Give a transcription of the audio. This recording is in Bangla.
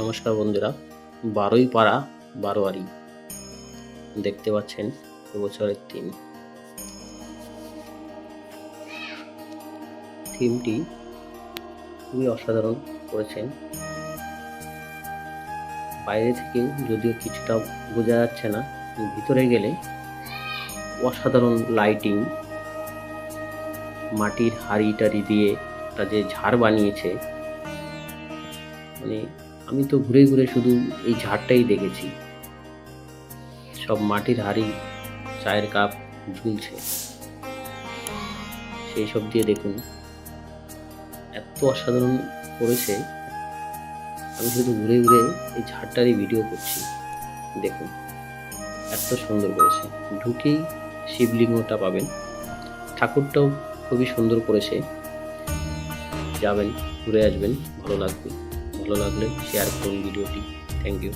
নমস্কার বন্ধুরা বারোই পাড়া বারোয়ারি। দেখতে পাচ্ছেন এবছরের থিম থিমটি খুবই অসাধারণ করেছেন। বাইরে থেকে যদিও কিছুটা বোঝা যাচ্ছে না ভিতরে গেলে অসাধারণ লাইটিং মাটির হাড়ি টাড়ি দিয়ে একটা যে ঝাড় বানিয়েছে মানে আমি তো ঘুরে ঘুরে শুধু এই ঝাড়টাই দেখেছি। সব মাটির হাড়ি, চায়ের কাপ ঝুলছে। সেই সব দিয়ে দেখুন, এত অসাধারণ করেছে। আমি শুধু ঘুরে ঘুরে এই ঝাড়টারই ভিডিও করছি। দেখুন, এত সুন্দর করেছে। ঢুকেই শিবলিঙ্গটা পাবেন। ঠাকুরটাও খুবই সুন্দর করেছে। যাবেন, ঘুরে আসবেন, ভালো লাগবে। ভালো লাগলে শেয়ার করুন ভিডিওটি থ্যাংক ইউ